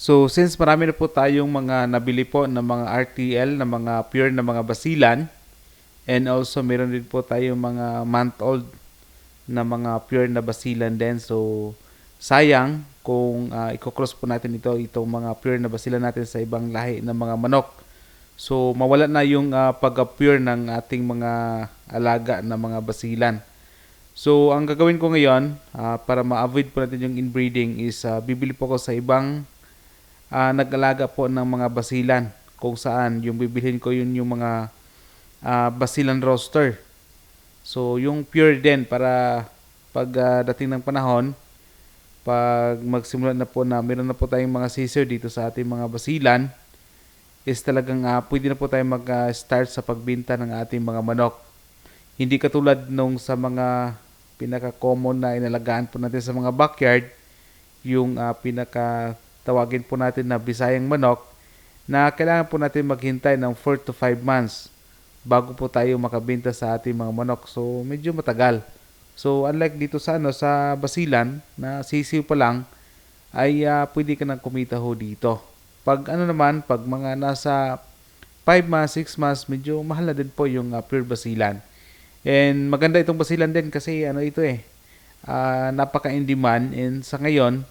So since marami na po tayong mga nabili po ng mga RTL na mga pure na mga basilan and also meron din po tayong mga month old na mga pure na basilan din. So sayang kung uh, i-cross po natin ito itong mga pure na basilan natin sa ibang lahi ng mga manok. So mawala na yung uh, pagka-pure ng ating mga alaga na mga basilan. So ang gagawin ko ngayon uh, para ma-avoid po natin yung inbreeding is uh, bibili po ko sa ibang uh, nag-alaga po ng mga basilan kung saan yung bibilhin ko yun yung mga uh, basilan roster. So yung pure din para pag uh, dating ng panahon pag magsimula na po na meron na po tayong mga scissor dito sa ating mga basilan is talagang uh, pwede na po tayo mag-start sa pagbinta ng ating mga manok. Hindi katulad nung sa mga pinaka-common na inalagaan po natin sa mga backyard, yung uh, pinaka tawagin po natin na bisayang manok na kailangan po natin maghintay ng 4 to 5 months bago po tayo makabenta sa ating mga manok. So medyo matagal. So unlike dito sa ano sa basilan na sisiw pa lang ay uh, pwede ka nang kumita ho dito. Pag ano naman, pag mga nasa 5 months, 6 months, medyo mahal na din po yung uh, pure basilan. And maganda itong basilan din kasi ano ito eh, uh, napaka-in demand and sa ngayon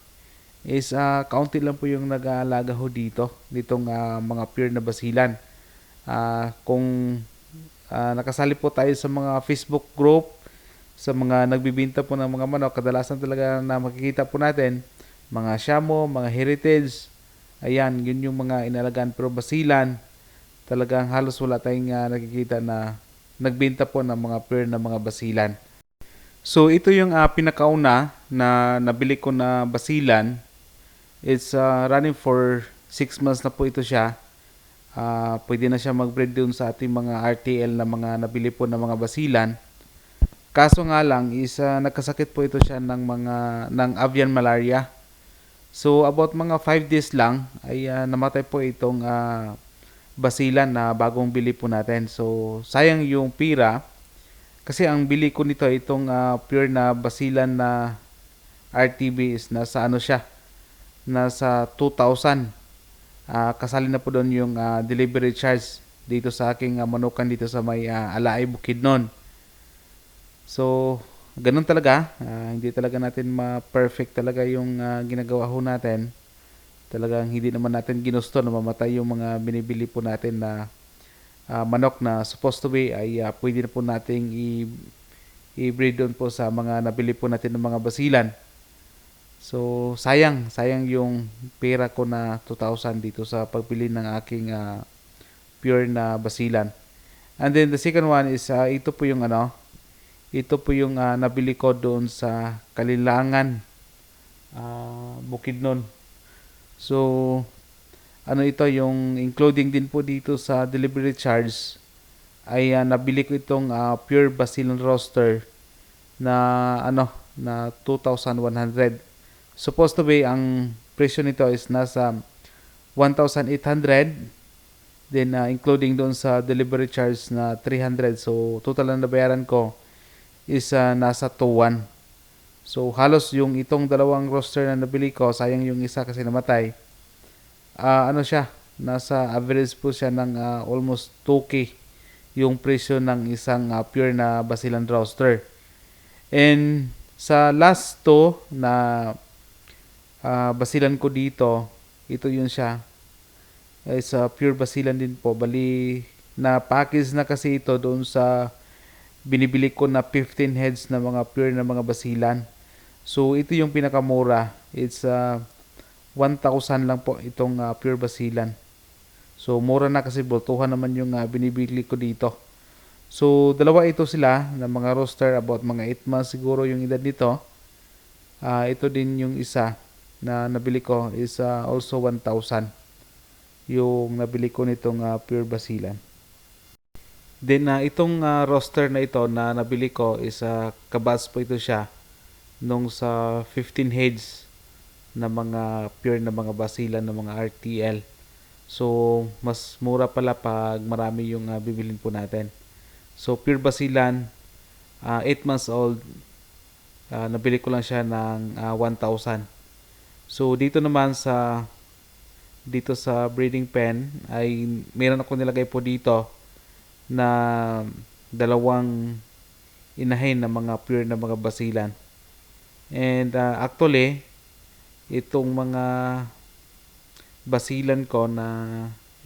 is uh, kaunti lang po yung nag-aalaga ho dito, ditong uh, mga pure na basilan. Uh, kung uh, nakasali po tayo sa mga Facebook group, sa mga nagbibinta po ng mga manok, kadalasan talaga na makikita po natin, mga Shamo, mga Heritage, Ayan, yun yung mga inalagaan. Pero basilan, talagang halos wala tayong uh, nakikita na nagbenta po ng mga pair na mga basilan. So ito yung uh, pinakauna na nabili ko na basilan. It's uh, running for 6 months na po ito siya. Uh, pwede na siya mag-breed dun sa ating mga RTL na mga nabili po ng mga basilan. Kaso nga lang is uh, nagkasakit po ito siya ng mga ng avian malaria. So about mga 5 days lang ay uh, namatay po itong uh, basilan na bagong bili po natin. So sayang yung pira kasi ang bili ko nito itong uh, pure na basilan na RTB is nasa ano siya nasa 2,000 uh, kasali na po doon yung uh, delivery charge dito sa aking uh, manukan dito sa may uh, Alaay Bukidnon. So ganun talaga. Uh, hindi talaga natin ma-perfect talaga yung uh, ginagawa ho natin. Talagang hindi naman natin ginusto na mamatay yung mga binibili po natin na uh, manok na supposed to be ay uh, pwede na po nating i- i-breed doon po sa mga nabili po natin ng mga basilan. So, sayang. Sayang yung pera ko na 2,000 dito sa pagbili ng aking uh, pure na basilan. And then the second one is uh, ito po yung ano, ito po yung uh, nabili ko doon sa Kalilangan, uh, Bukidnon. So, ano ito, yung including din po dito sa delivery charge, ay uh, nabili ko itong uh, pure Basilan roaster na ano na 2,100. Supposed to be ang presyo nito is nasa 1,800 then uh, including doon sa delivery charge na 300 so total na nabayaran ko is uh, nasa 2-1. So halos yung itong dalawang roster na nabili ko, sayang yung isa kasi namatay. Uh, ano siya, nasa average po siya ng uh, almost 2K yung presyo ng isang uh, pure na Basilan roster. And sa last to na uh, basilan ko dito, ito yun siya. Is uh, pure basilan din po. Bali, na package na kasi ito doon sa binibili ko na 15 heads na mga pure na mga basilan. So ito yung pinakamura. It's uh, 1,000 lang po itong uh, pure basilan. So mura na kasi bultuhan naman yung uh, binibili ko dito. So dalawa ito sila na mga roster about mga 8 months siguro yung edad nito. Uh, ito din yung isa na nabili ko is uh, also 1,000 yung nabili ko nitong uh, pure basilan. Then uh, itong uh, roster na ito na nabili ko is uh, kabats po ito siya nung sa 15 heads na mga pure na mga basilan ng mga RTL. So mas mura pala pag marami yung uh, bibilin po natin. So pure basilan uh, 8 months old uh, nabili ko lang siya ng uh, 1,000. So dito naman sa dito sa breeding pen ay meron ako nilagay po dito na dalawang inahin na mga pure na mga basilan. And uh, actually, itong mga basilan ko na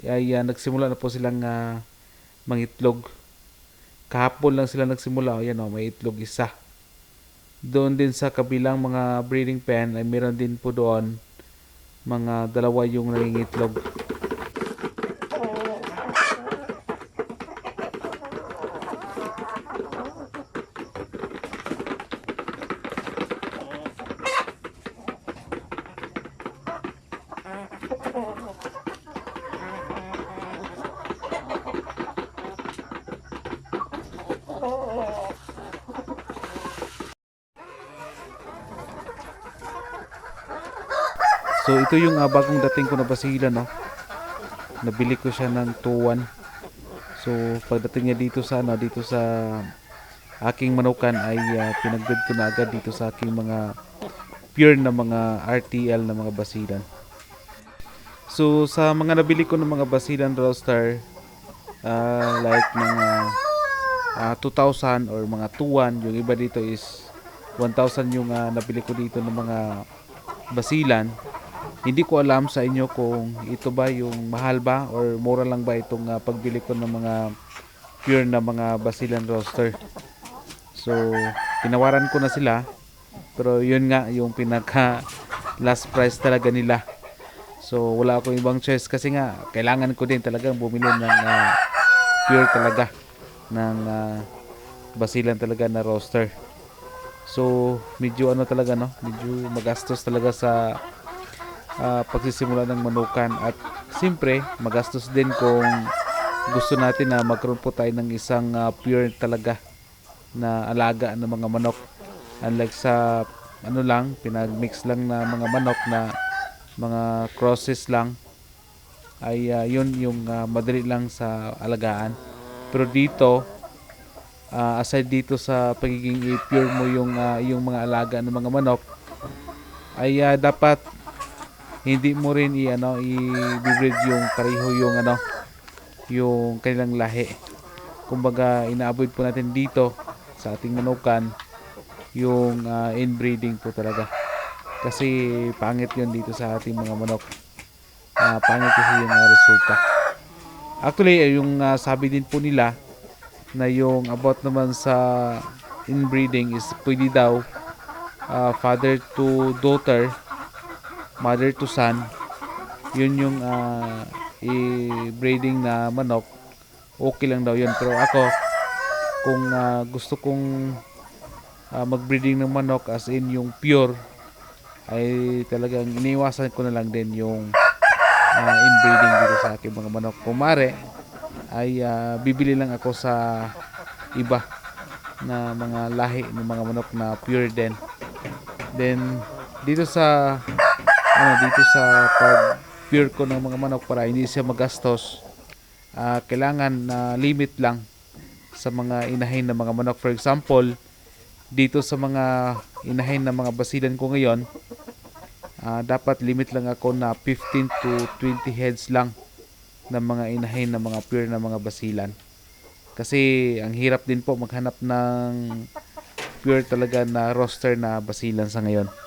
ay uh, nagsimula na po silang uh, mangitlog. Kahapon lang sila nagsimula. O yan o, may itlog isa. Doon din sa kabilang mga breeding pen ay meron din po doon mga dalawa yung nangingitlog. So ito yung uh, bagong dating ko na basilan no. Nabili ko siya ng 2-1. So pagdating niya dito sa ano, dito sa aking manukan ay uh, pinagbid ko na agad dito sa aking mga pure na mga RTL na mga basilan. So sa mga nabili ko ng mga basilan roaster uh, like mga uh, 2,000 or mga 2,1 yung iba dito is 1,000 yung uh, nabili ko dito ng mga basilan hindi ko alam sa inyo kung ito ba yung mahal ba or mura lang ba itong uh, pagbili ko ng mga pure na mga basilan roaster. So, tinawaran ko na sila. Pero yun nga yung pinaka last price talaga nila. So, wala akong ibang choice kasi nga kailangan ko din talaga bumili ng uh, pure talaga ng uh, basilan talaga na roaster. So, medyo ano talaga no, medyo magastos talaga sa uh, pagsisimula ng manukan. At siyempre magastos din kung gusto natin na magkaroon po tayo ng isang uh, pure talaga na alaga ng mga manok. Unlike sa ano lang pinagmix lang na mga manok na mga crosses lang ay uh, yun yung uh, madali lang sa alagaan. Pero dito uh, aside dito sa pagiging pure mo yung uh, yung mga alaga ng mga manok ay uh, dapat hindi mo rin i ano i-breed yung pareho yung ano yung kanilang lahi. Kumbaga inaavoid po natin dito sa ating manukan yung uh, inbreeding po talaga. Kasi pangit yun dito sa ating mga manok. Uh, pangit kasi yung uh, resulta. Actually yung uh, sabi din po nila na yung about naman sa inbreeding is pwede daw uh, father to daughter mother to son. Yun yung uh, i-breeding na manok. Okay lang daw yun. Pero ako kung uh, gusto kong uh, mag-breeding ng manok as in yung pure ay talagang iniwasan ko na lang din yung uh, inbreeding dito sa aking mga manok. Kung mare ay uh, bibili lang ako sa iba na mga lahi ng mga manok na pure din. Then dito sa ano, dito sa pag pure ko ng mga manok para hindi siya magastos uh, kailangan na uh, limit lang sa mga inahin ng mga manok. For example dito sa mga inahin ng mga basilan ko ngayon uh, dapat limit lang ako na 15 to 20 heads lang ng mga inahin ng mga pure na mga basilan. Kasi ang hirap din po maghanap ng pure talaga na roster na basilan sa ngayon